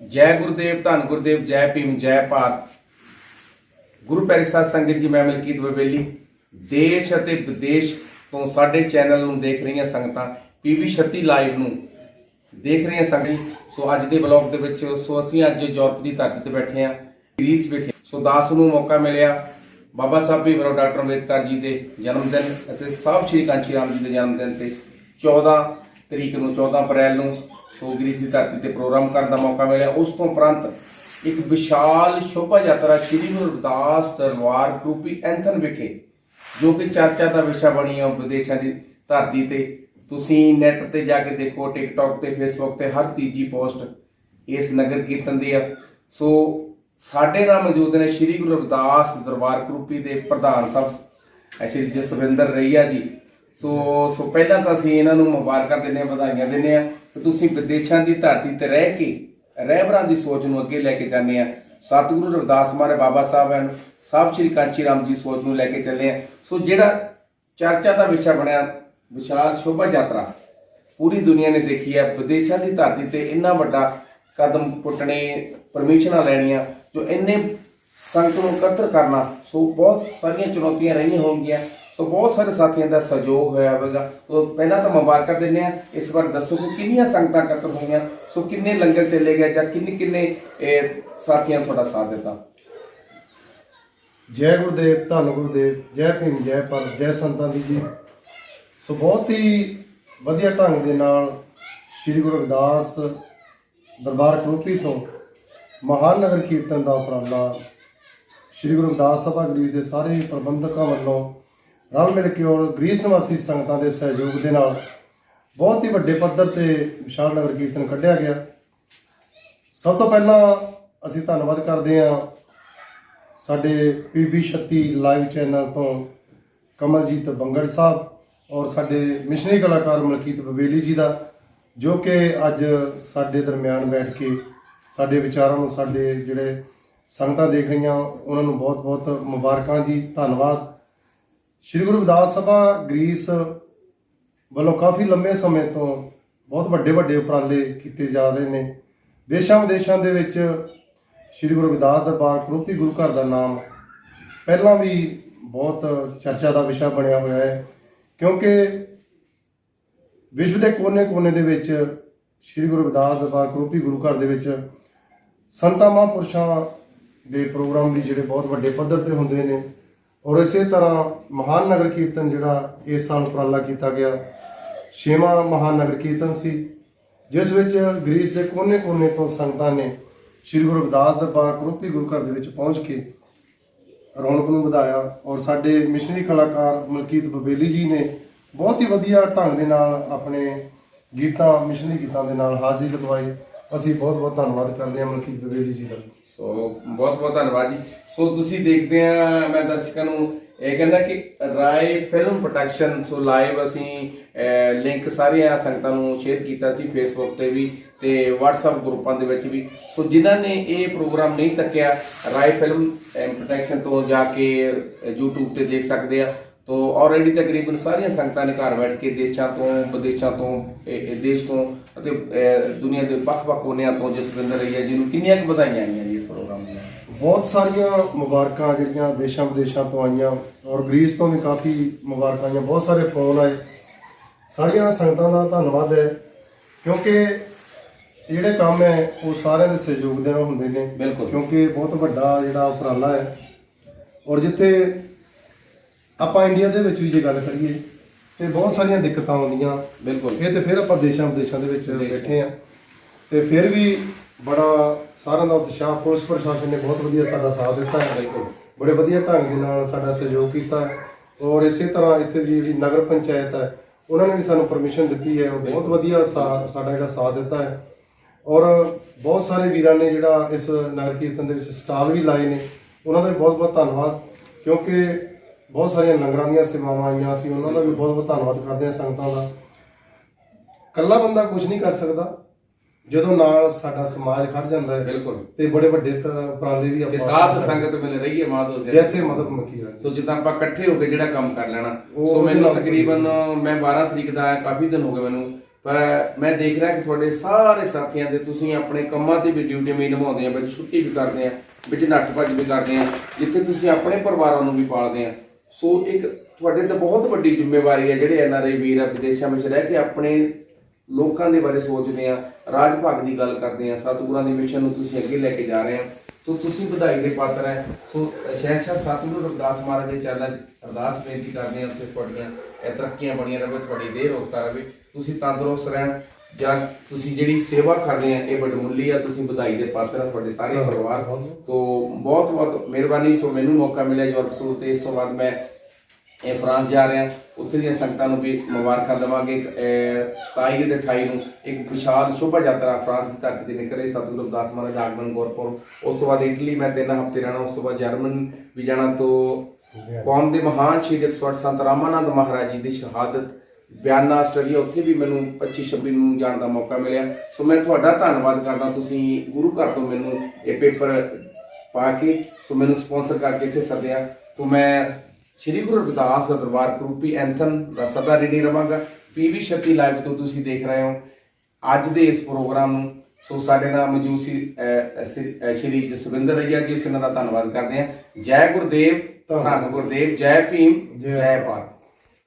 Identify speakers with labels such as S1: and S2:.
S1: ਜੈ ਗੁਰਦੇਵ, ਧੰਨ ਗੁਰਦੇਵ, ਜੈ ਭੀਮ, ਜੈ ਭਾਰਤ। ਗੁਰੂ ਪਿਆਰੀ ਸਾਧ ਸੰਗਤ ਜੀ, ਮੈਂ ਮਲਕੀਤ ਬਬੇਲੀ ਦੇਸ਼ ਅਤੇ ਵਿਦੇਸ਼ ਤੋਂ ਸਾਡੇ ਚੈਨਲ ਨੂੰ ਦੇਖ ਰਹੀਆਂ ਸੰਗਤਾਂ ਪੀਵੀ 36 ਲਾਈਵ ਨੂੰ ਦੇਖ ਰਹੀਆਂ ਸੰਗਤ ਸੋ ਅੱਜ ਦੇ ਬਲੌਗ ਦੇ ਵਿੱਚ, ਸੋ ਅਸੀਂ ਅੱਜ ਯੂਰਪ ਦੀ ਧਰਤੀ ਤੇ ਬੈਠੇ ਹਾਂ, ਗ੍ਰੀਸ ਵਿਖੇ। ਸੋ ਦਾਸ ਨੂੰ ਮੌਕਾ ਮਿਲਿਆ। ਬਾਬਾ ਸਾਹਿਬ ਭੀਮਰਾਓ ਡਾਕਟਰ ਅੰਬੇਦਕਰ ਜੀ ਦੇ ਜਨਮ ਦਿਨ ਅਤੇ ਸਾਹਿਬ ਸ਼੍ਰੀ ਕਾਂਚੀ ਰਾਮ ਜੀ ਦੇ ਜਨਮ ਦਿਨ ਤੇ 14 ਤਰੀਕ ਨੂੰ 14 ਅਪ੍ਰੈਲ ਨੂੰ ਸੋ ਗ੍ਰੀਸ ਦੀ ਧਰਤੀ ਤੇ ਪ੍ਰੋਗਰਾਮ ਕਰਨ ਦਾ ਮੌਕਾ ਮਿਲਿਆ। ਉਸ ਤੋਂ ਉਪਰੰਤ ਇੱਕ ਵਿਸ਼ਾਲ ਸ਼ੋਭਾ ਯਾਤਰਾ ਸ਼੍ਰੀ ਗੁਰੂ ਰਵਿਦਾਸ ਦਰਬਾਰ ਗਰੂਪੀ ਐਂਥਨ ਵਿਖੇ, ਜੋ ਕਿ ਚਰਚਾ ਦਾ ਵਿਸ਼ਾ ਬਣੀ ਹੈ ਵਿਦੇਸ਼ਾਂ ਦੀ ਧਰਤੀ ਤੇ। ਤੁਸੀਂ ਨੈਟ ਤੇ ਜਾ ਕੇ ਦੇਖੋ, ਟਿਕਟੌਕ ਤੇ, ਫੇਸਬੁੱਕ ਤੇ, ਹਰ ਤੀਜੀ ਪੋਸਟ ਇਸ ਨਗਰ ਕੀਰਤਨ ਦੀ ਆ। ਸੋ ਸਾਡੇ ਨਾਲ ਮੌਜੂਦ ਨੇ ਸ਼੍ਰੀ ਗੁਰੂ ਰਵਿਦਾਸ ਦਰਬਾਰ ਗਰੂਪੀ ਦੇ ਪ੍ਰਧਾਨ ਸਾਹਿਬ ਸ਼੍ਰੀ ਜਸਵਿੰਦਰ ਰਈਆ ਜੀ। ਸੋ ਸੋ ਪਹਿਲਾਂ ਤਾਂ ਅਸੀਂ ਇਹਨਾਂ ਨੂੰ ਮੁਬਾਰਕਾਂ ਦਿੰਦੇ ਹਾਂ, ਵਧਾਈਆਂ ਦਿੰਦੇ ਹਾਂ। ਕਿ ਤੁਸੀਂ ਵਿਦੇਸ਼ਾਂ ਦੀ ਧਰਤੀ ਤੇ ਰਹਿ ਕੇ, ਰਹਿਬਰਾਂ ਦੀ ਸੋਚ ਨੂੰ ਅੱਗੇ ਲੈ ਕੇ ਜਾਂਦੇ ਆ। ਸਤਿਗੁਰੂ ਰਵਿਦਾਸ ਮਾਰੇ ਬਾਬਾ ਸਾਹਿਬ ਹਨ ਸਾਹਿਬ ਸ਼੍ਰੀ ਕਾਂਚੀ ਰਾਮ ਜੀ ਸੋਚ ਨੂੰ ਲੈ ਕੇ ਚੱਲੇ ਆ। ਸੋ ਜਿਹੜਾ ਚਰਚਾ ਦਾ ਵਿਸ਼ਾ ਬਣਿਆ, ਵਿਸ਼ਾਲ ਸ਼ੋਭਾ ਯਾਤਰਾ, ਪੂਰੀ ਦੁਨੀਆ ਨੇ ਦੇਖੀ ਹੈ ਵਿਦੇਸ਼ਾਂ ਦੀ ਧਰਤੀ ਤੇ ਇੰਨਾ ਵੱਡਾ ਕਦਮ ਪੁੱਟਣੇ, ਪਰਮਿਸ਼ਨਾਂ ਲੈਣੀਆਂ, ਜੋ ਇੰਨੇ ਸੰਗਤ ਨੂੰ ਇਕੱਤਰ ਕਰਨਾ, ਸੋ ਬਹੁਤ ਸਾਰੀਆਂ ਚੁਣੌਤੀਆਂ ਰਹੀਆਂ ਹੋਣਗੀਆਂ। ਸੋ ਬਹੁਤ ਸਾਰੇ ਸਾਥੀਆਂ ਦਾ ਸਹਿਯੋਗ ਹੋਇਆ ਹੋਵੇਗਾ। ਸੋ ਪਹਿਲਾਂ ਤਾਂ ਮੁਬਾਰਕਾਂ ਦਿੰਦੇ ਆ ਇਸ ਵਾਰ ਦੱਸੋ ਕਿ ਕਿੰਨੀਆਂ ਸੰਗਤਾਂ ਇਕੱਤਰ ਹੋਈਆਂ? ਸੋ ਕਿੰਨੇ ਲੰਗਰ ਚੱਲੇ ਗਏ ਜਾਂ ਕਿੰਨੇ ਕਿੰਨੇ ਇਹ, ਸਾਥੀਆਂ ਤੁਹਾਡਾ ਸਾਥ ਦਿੱਤਾ?
S2: ਜੈ ਗੁਰਦੇਵ ਧੰਨ ਗੁਰਦੇਵ ਜੈ ਭੀਮ ਜੈ ਭਾਰਤ ਜੈ ਸੰਤਾਂ ਦੀ ਜੀ। ਸੋ ਬਹੁਤ ਹੀ ਵਧੀਆ ਢੰਗ ਦੇ ਨਾਲ ਸ੍ਰੀ ਗੁਰੂ ਰਵਿਦਾਸ ਦਰਬਾਰ ਕਰੂਪੀ ਤੋਂ ਮਹਾਨ ਨਗਰ ਕੀਰਤਨ ਦਾ ਉਪਰਾਲਾ ਸ੍ਰੀ ਗੁਰੂ ਰਵਿਦਾਸ ਸਭਾ ਗ੍ਰੀਸ ਦੇ ਸਾਰੇ ਪ੍ਰਬੰਧਕਾਂ ਵੱਲੋਂ ਰਲ ਮਿਲ ਕੇ ਔਰ ਗ੍ਰੀਸ ਨਿਵਾਸੀ ਸੰਗਤਾਂ ਦੇ ਸਹਿਯੋਗ ਦੇ ਨਾਲ ਬਹੁਤ ਹੀ ਵੱਡੇ ਪੱਧਰ ਤੇ ਵਿਸ਼ਾਲ ਨਗਰ ਕੀਰਤਨ ਕੱਢਿਆ ਗਿਆ। ਸਭ ਤੋਂ ਪਹਿਲਾਂ ਅਸੀਂ ਧੰਨਵਾਦ ਕਰਦੇ ਹਾਂ ਸਾਡੇ ਪੀਬੀ 36 ਲਾਈਵ ਚੈਨਲ ਤੋਂ ਕਮਲਜੀਤ ਬੰਗੜ ਸਾਹਿਬ ਔਰ ਸਾਡੇ ਮਿਸ਼ਨਰੀ ਕਲਾਕਾਰ ਮਲਕੀਤ ਬਵੇਲੀ ਜੀ ਦਾ, ਜੋ ਕਿ ਅੱਜ ਸਾਡੇ ਦਰਮਿਆਨ ਬੈਠ ਕੇ ਸਾਡੇ ਵਿਚਾਰਾਂ ਨੂੰ ਸਾਡੇ ਜਿਹੜੇ ਸੰਗਤਾਂ ਦੇਖ ਰਹੀਆਂ, ਉਹਨਾਂ ਨੂੰ ਬਹੁਤ-ਬਹੁਤ ਮੁਬਾਰਕਾਂ ਜੀ। ਧੰਨਵਾਦ। ਸ਼੍ਰੀ ਗੁਰੂ ਰਵਿਦਾਸ ਸਭਾ ਗ੍ਰੀਸ ਵੱਲੋਂ ਕਾਫੀ ਲੰਮੇ ਸਮੇਂ ਤੋਂ ਬਹੁਤ ਵੱਡੇ ਵੱਡੇ ਉਪਰਾਲੇ ਕੀਤੇ ਜਾ ਰਹੇ ਨੇ। ਦੇਸ਼ਾਂ ਵਿਦੇਸ਼ਾਂ ਦੇ ਵਿੱਚ ਸ਼੍ਰੀ ਗੁਰੂ ਰਵਿਦਾਸ ਦਰਬਾਰ ਕਰੋਪੀ ਗੁਰੂ ਘਰ ਦਾ ਨਾਮ ਪਹਿਲਾਂ ਵੀ ਬਹੁਤ ਚਰਚਾ ਦਾ ਵਿਸ਼ਾ ਬਣਿਆ ਹੋਇਆ ਹੈ। ਕਿਉਂਕਿ ਵਿਸ਼ਵ ਦੇ ਕੋਨੇ-ਕੋਨੇ ਦੇ ਵਿੱਚ ਸ਼੍ਰੀ ਗੁਰੂ ਰਵਿਦਾਸ ਦਰਬਾਰ ਕਰੋਪੀ ਗੁਰੂ ਘਰ ਦੇ ਵਿੱਚ ਸੰਤਾਂ ਮਹਾਂਪੁਰਸ਼ਾਂ ਦੇ ਪ੍ਰੋਗਰਾਮ ਵੀ ਜਿਹੜੇ ਬਹੁਤ ਵੱਡੇ ਪੱਧਰ ਤੇ ਹੁੰਦੇ ਨੇ। ਔਰ ਇਸੇ ਤਰ੍ਹਾਂ ਮਹਾਨ ਨਗਰ ਕੀਰਤਨ ਜਿਹੜਾ ਇਸ ਸਾਲ ਉਪਰਾਲਾ ਕੀਤਾ ਗਿਆ, ਛੇਵਾਂ ਮਹਾਨ ਨਗਰ ਕੀਰਤਨ ਸੀ, ਜਿਸ ਵਿੱਚ ਗ੍ਰੀਸ ਦੇ ਕੋਨੇ-ਕੋਨੇ ਤੋਂ ਸੰਗਤਾਂ ਨੇ ਸ਼੍ਰੀ ਗੁਰੂ ਰਵਿਦਾਸ ਦਰਬਾਰ ਕਰੂਪੀ ਗੁਰੂ ਘਰ ਦੇ ਵਿੱਚ ਪਹੁੰਚ ਕੇ ਰੌਣਕ ਨੂੰ ਵਧਾਇਆ ਔਰ ਸਾਡੇ ਮਿਸ਼ਨਰੀ ਕਲਾਕਾਰ ਮਲਕੀਤ ਬਬੇਲੀ ਜੀ ਨੇ ਬਹੁਤ ਹੀ ਵਧੀਆ ਢੰਗ ਦੇ ਨਾਲ ਆਪਣੇ ਗੀਤਾਂ, ਮਿਸ਼ਨਰੀ ਗੀਤਾਂ ਦੇ ਨਾਲ ਹਾਜ਼ਰੀ ਲਗਵਾਈ। ਅਸੀਂ ਬਹੁਤ ਬਹੁਤ ਧੰਨਵਾਦ ਕਰਦੇ ਹਾਂ ਮਲਕੀਤ ਬਬੇਲੀ ਜੀ ਦਾ।
S1: ਸੋ ਬਹੁਤ ਬਹੁਤ ਧੰਨਵਾਦ ਜੀ। ਸੋ ਤੁਸੀਂ ਦੇਖਦੇ ਆ ਮੈਂ ਦਰਸ਼ਕਾਂ ਨੂੰ ਇਹ ਕਹਿੰਦਾ ਕਿ Rai film production so live ਅਸੀਂ ਲਿੰਕ ਸਾਰੀਆਂ ਸੰਗਤਾਂ ਨੂੰ ਸ਼ੇਅਰ ਕੀਤਾ ਸੀ ਫੇਸਬੁੱਕ ਤੇ ਵੀ ਤੇ WhatsApp ਗਰੁੱਪਾਂ ਦੇ ਵਿੱਚ ਵੀ। ਸੋ ਜਿਨ੍ਹਾਂ ਨੇ ਇਹ ਪ੍ਰੋਗਰਾਮ ਨਹੀਂ ਤੱਕਿਆ ਰਾਏ ਫਿਲਮ ਪ੍ਰੋਡਕਸ਼ਨ ਤੋਂ ਜਾ ਕੇ ਅਹ, YouTube ਤੇ ਦੇਖ ਸਕਦੇ ਆ। ਤੋ ਆਲਰੇਡੀ ਤਕਰੀਬਨ ਸਾਰੀਆਂ ਸੰਗਤਾਂ ਨੇ ਘਰ ਬੈਠ ਕੇ ਦੇਸ਼ਾਂ ਤੋਂ ਵਿਦੇਸ਼ਾਂ ਤੋਂ ਇਹ- ਦੇਸ਼ ਤੋਂ ਅਤੇ ਦੁਨੀਆ ਦੇ ਵੱਖ-ਵੱਖ ਕੋਨਿਆਂ ਤੋਂ ਜਸਵਿੰਦਰ ਰਈਆ ਜੀ ਨੂੰ ਕਿੰਨੀਆਂ ਕੁ ਵਧਾਈਆਂ ਆਈਆਂ ਜੀ ਇਸ ਪ੍ਰੋਗਰਾਮ ਦੀਆਂ
S2: ਬਹੁਤ ਸਾਰੀਆਂ ਮੁਬਾਰਕਾਂ ਜਿਹੜੀਆਂ ਦੇਸ਼ਾਂ ਵਿਦੇਸ਼ਾਂ ਤੋਂ ਆਈਆਂ ਔਰ ਗ੍ਰੀਸ ਤੋਂ ਵੀ ਕਾਫੀ ਮੁਬਾਰਕਾਂ ਆਈਆਂ ਬਹੁਤ ਸਾਰੇ ਫੋਨ ਆਏ ਸਾਰੀਆਂ ਸੰਗਤਾਂ ਦਾ ਧੰਨਵਾਦ ਹੈ ਕਿਉਂਕਿ ਜਿਹੜੇ ਕੰਮ ਹੈ ਉਹ ਸਾਰਿਆਂ ਦੇ ਸਹਿਯੋਗ ਦੇ ਨਾਲ ਹੁੰਦੇ ਨੇ। ਕਿਉਂਕਿ ਬਹੁਤ ਵੱਡਾ ਜਿਹੜਾ ਉਪਰਾਲਾ ਹੈ ਔਰ ਜਿੱਥੇ ਆਪਾਂ ਇੰਡੀਆ ਦੇ ਵਿੱਚ ਵੀ ਜੇ ਗੱਲ ਕਰੀਏ ਤੇ ਬਹੁਤ ਸਾਰੀਆਂ ਦਿੱਕਤਾਂ ਆਉਂਦੀਆਂ।
S1: ਬਿਲਕੁਲ।
S2: ਇਹ ਤੇ ਫਿਰ ਆਪਾਂ ਦੇਸ਼ਾਂ ਵਿਦੇਸ਼ਾਂ ਦੇ ਵਿੱਚ ਬੈਠੇ ਆ। ਤੇ ਫਿਰ ਵੀ ਬੜਾ ਸਾਰਿਆਂ ਦਾ ਉਤਸ਼ਾਹ ਪੁਲਿਸ ਪ੍ਰਸ਼ਾਸਨ ਨੇ ਬਹੁਤ ਵਧੀਆ ਸਾਡਾ ਸਾਥ ਦਿੱਤਾ ਹੈ।
S1: ਬਿਲਕੁਲ।
S2: ਬੜੇ ਵਧੀਆ ਢੰਗ ਦੇ ਨਾਲ ਸਾਡਾ ਸਹਿਯੋਗ ਕੀਤਾ ਹੈ। ਔਰ ਇਸੇ ਤਰ੍ਹਾਂ ਇੱਥੇ ਦੀ ਜਿਹੜੀ ਨਗਰ ਪੰਚਾਇਤ ਹੈ ਉਹਨਾਂ ਨੇ ਵੀ ਸਾਨੂੰ ਪਰਮਿਸ਼ਨ ਦਿੱਤੀ ਹੈ। ਉਹ ਬਹੁਤ ਵਧੀਆ ਸਾਡਾ ਜਿਹੜਾ ਸਾਥ ਦਿੱਤਾ ਹੈ। ਔਰ ਬਹੁਤ ਸਾਰੇ ਵੀਰਾਂ ਨੇ ਜਿਹੜਾ ਇਸ ਨਗਰ ਕੀਰਤਨ ਦੇ ਵਿੱਚ ਸਟਾਲ ਵੀ ਲਾਏ ਨੇ। ਉਹਨਾਂ ਦਾ ਵੀ ਬਹੁਤ ਬਹੁਤ ਧੰਨਵਾਦ। ਕਿਉਂਕਿ ਬਹੁਤ ਸਾਰੀਆਂ ਲੰਗਰਾਂ ਦੀਆਂ ਸੇਵਾਵਾਂ ਆਈਆਂ ਸੀ ਉਹਨਾਂ ਦਾ ਵੀ ਬਹੁਤ ਬਹੁਤ ਧੰਨਵਾਦ ਕਰਦੇ ਹਾਂ ਸੰਗਤਾਂ ਦਾ। ਕੱਲਾ ਬੰਦਾ ਕੁਝ ਨਹੀਂ ਕਰ ਸਕਦਾ ਜਦੋਂ ਨਾਲ ਸਾਡਾ ਸਮਾਜ ਖੜ ਜਾਂਦਾ ਹੈ
S1: ਬਿਲਕੁਲ।
S2: ਤੇ ਬੜੇ ਵੱਡੇ ਤ- ਉਪਰਾਲੇ ਵੀ
S1: ਕਿ
S2: ਆਪਾਂ
S1: ਸਾਥ ਸੰਗਤ ਮਿਲ ਰਹੀ ਹੈ ਮਾਧੋ ਜੀ
S2: ਜੈਸੇ। ਮਦਦ ਮੱਕੀ ਹੈ
S1: ਸੋ ਜਿੱਦਾਂ ਆਪਾਂ ਇਕੱਠੇ ਹੋ ਕੇ ਜਿਹੜਾ ਕੰਮ ਕਰ ਲੈਣਾ
S2: ਉਹ
S1: ਸੋ ਮੈਨੂੰ
S2: ਨਾਲ
S1: ਤਕਰੀਬਨ ਮੈਂ 12 ਤਰੀਕ ਦਾ ਆਇਆ ਕਾਫੀ ਦਿਨ ਹੋ ਗਏ ਮੈਨੂੰ ਪਰ ਮੈਂ ਦੇਖ ਰਿਹਾ ਕਿ ਤੁਹਾਡੇ ਸਾਰੇ ਸਾਥੀਆਂ ਦੇ ਤੁਸੀਂ ਆਪਣੇ ਕੰਮਾਂ ਤੇ ਵੀ ਡਿਊਟੀ ਵੀ ਨਿਭਾਉਂਦੇ ਆ ਵਿੱਚ ਛੁੱਟੀ ਵੀ ਕਰਦੇ ਆ ਵਿੱਚ ਨੱਠ ਭੱਜ ਵੀ ਕਰਦੇ ਆ ਜਿੱਥੇ ਤੁਸੀਂ ਆਪਣੇ ਪਰਿਵਾਰਾਂ ਨੂੰ ਵੀ ਪਾਲਦੇ ਆ। ਸੋ ਇੱਕ ਤੁਹਾਡੇ ਤੇ ਬਹੁਤ ਵੱਡੀ ਜ਼ਿੰਮੇਵਾਰੀ ਹੈ ਜਿਹੜੇ ਐਨ ਆਰ ਐਨਆਰਆਈ ਵੀਰ ਆ, ਵਿਦੇਸ਼ਾਂ ਵਿੱਚ ਰਹਿ ਕੇ ਆਪਣੇ ਲੋਕਾਂ ਦੇ ਬਾਰੇ ਸੋਚਦੇ ਆ, ਰਾਜ ਭਾਗ ਦੀ ਗੱਲ ਕਰਦੇ ਆ, ਸਤਿਗੁਰਾਂ ਦੇ ਮਿਸ਼ਨ ਨੂੰ ਤੁਸੀਂ ਅੱਗੇ ਲੈ ਕੇ ਜਾ ਰਹੇ ਆ। ਸੋ ਤੁਸੀਂ ਵਧਾਈ ਦੇ ਪਾਤਰ ਹੈ ਸੋ ਸ਼ਹਿਨशाह ਸਤਿਗੁਰੂ ਰਵਿਦਾਸ ਮਹਾਰਾਜ ਦੇ ਚਰਨਾਂ 'ਚ ਅਰਦਾਸ ਬੇਨਤੀ ਕਰਦੇ ਹਾਂ ਕਿ ਤੁਹਾਡੀਆਂ ਇਹ ਤਰੱਕੀਆਂ ਬਣੀਆਂ ਰਹੇ ਤੁਹਾਡੀ ਦੇਹ ਰੋਗਤਾ ਰਹੇ ਤੁਸੀਂ ਤੰਦਰੁਸਤ ਰਹਿਣ ਜਾਂ ਤੁਸੀਂ ਜਿਹੜੀ ਸੇਵਾ ਕਰਦੇ ਆ ਇਹ ਵਡਮੁੱਲੀ ਆ ਤੁਸੀਂ ਵਧਾਈ ਦੇ ਪਾਤਰ ਆ ਤੁਹਾਡੇ ਸਾਰੇ ਪਰਿਵਾਰ। ਸੋ ਬਹੁਤ ਬਹੁਤ ਮਿਹਰਬਾਨੀ। ਸੋ ਮੈਨੂੰ ਮੌਕਾ ਮਿਲਿਆ ਯੂਰਪ ਟੂਰ ਤੇ। ਇਸ ਤੋਂ ਬਾਅਦ ਮੈਂ ਇਹ ਫਰਾਂਸ ਜਾ ਰਹੇ। ਉੱਥੇ ਦੀਆਂ ਸੰਗਤਾਂ ਨੂੰ ਵੀ ਮੁਬਾਰਕਾਂ ਦੇਵਾਂਗੇ। ਇੱਕ, ਅਹ, 27 ਤੇ 28 ਨੂੰ ਇੱਕ ਵਿਸ਼ਾਲ ਸ਼ੋਭਾ ਯਾਤਰਾ ਫਰਾਂਸ ਦੀ ਧਰਤੀ ਤੇ ਨਿਕਲ ਸਤਿਗੁਰੂ ਰਵਿਦਾਸ ਮਹਾਰਾਜ ਆਗਮਨ ਗੁਰਪੁਰਬ ਉਸ ਤੋਂ ਬਾਅਦ ਇਟਲੀ ਮੈਂ ਤਿੰਨ ਹਫ਼ਤੇ ਰਹਿਣਾ। ਉਸ ਤੋਂ ਬਾਅਦ ਜਰਮਨ ਵੀ ਜਾਣਾ। ਤੋਂ ਕੌਮ ਦੇ ਮਹਾਨ ਸ਼ਹੀਦ 108 ਸੰਤ ਰਾਮਾਨੰਦ ਮਹਾਰਾਜ ਜੀ ਦੀ ਸ਼ਹਾਦਤ ਬਿਆਨਾ ਆਸਟ੍ਰੇਲੀਆ ਉੱਥੇ ਵੀ ਮੈਨੂੰ 25 26 ਨੂੰ ਜਾਣ ਦਾ ਮੌਕਾ ਮਿਲਿਆ। ਸੋ ਮੈਂ ਤੁਹਾਡਾ ਧੰਨਵਾਦ ਕਰਦਾ ਤੁਸੀਂ ਗੁਰੂ ਘਰ ਤੋਂ ਮੈਨੂੰ ਇਹ ਪੇਪਰ ਪਾ ਕੇ ਸੋ ਮੈਨੂੰ ਸਪਾਂਸਰ ਕਰਕੇ ਇੱਥੇ ਸੱਦਿਆ। ਤੋਂ ਮੈਂ ਸ਼੍ਰੀ ਗੁਰੂ ਰਵਿਦਾਸ ਦਾ ਦਰਬਾਰ ਕਰੂਪੀ ਐਂਥਨ ਦਾ ਸਦਾ ਰੇਡੀ ਰਵਾਂਗਾ। ਪੀਵੀ ਸ਼ਕਤੀ ਲਾਈਵ ਤੋਂ ਤੁਸੀਂ ਦੇਖ ਰਹੇ ਹੋ ਅੱਜ ਦੇ ਇਸ ਪ੍ਰੋਗਰਾਮ ਨੂੰ। ਸੋ ਸਾਡੇ ਨਾਲ ਮੌਜੂਦ ਸੀ ਸ੍ਰੀ ਜਸਵਿੰਦਰ ਰਈਆ ਜੀ ਇਹਨਾਂ ਦਾ ਧੰਨਵਾਦ ਕਰਦੇ ਹਾਂ। ਜੈ ਗੁਰਦੇਵ ਧੰਨ ਗੁਰਦੇਵ ਜੈ ਭੀਮ
S2: ਜੈ
S1: ਜੈ ਭਾਰਤ।